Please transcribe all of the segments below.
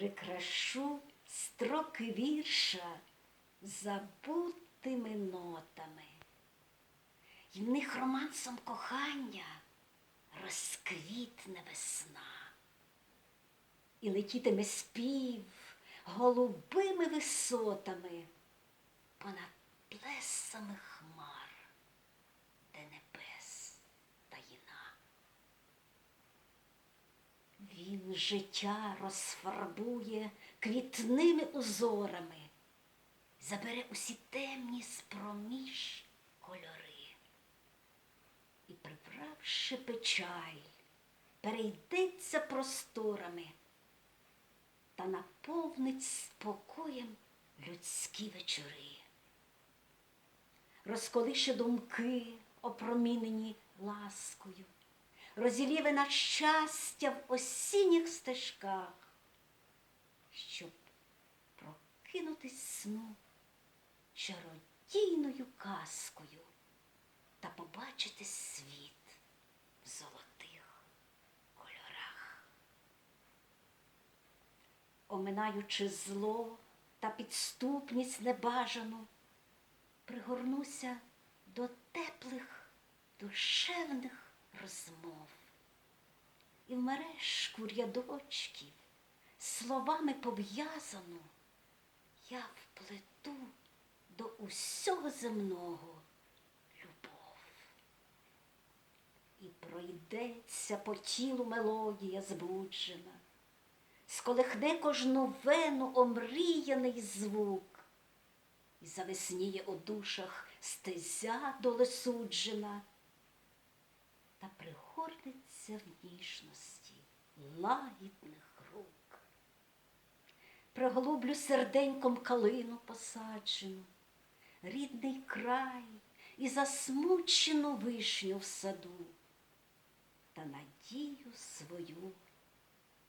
прикрашу строки вірша забутими нотами. І в них романсом кохання розквітне весна. І летітиме спів голубими висотами понад плесами хмар, Він життя розфарбує квітними узорами, забере усі темні спроміж кольори. І, прибравши печаль, перейдеться просторами та наповнить спокоєм людські вечори. Розколише думки, опромінені ласкою, розіліве на щастя в осінніх стежках, щоб прокинутись сну чародійною казкою та побачити світ в золотих кольорах. Оминаючи зло та підступність небажану, пригорнуся до теплих душевних розмов. І в мережку рядочків словами пов'язану я вплету до усього земного любов. І пройдеться по тілу мелодія збуджена, сколихне кожну вену омріяний звук, і завесніє у душах стезя долесуджена, та пригорнеться в ніжності лагідних рук. Приголублю серденьком калину посаджену, рідний край і засмучену вишню в саду, та надію свою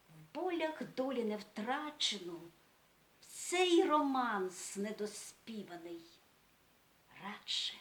в болях долі не втрачену, в цей романс недоспіваний радше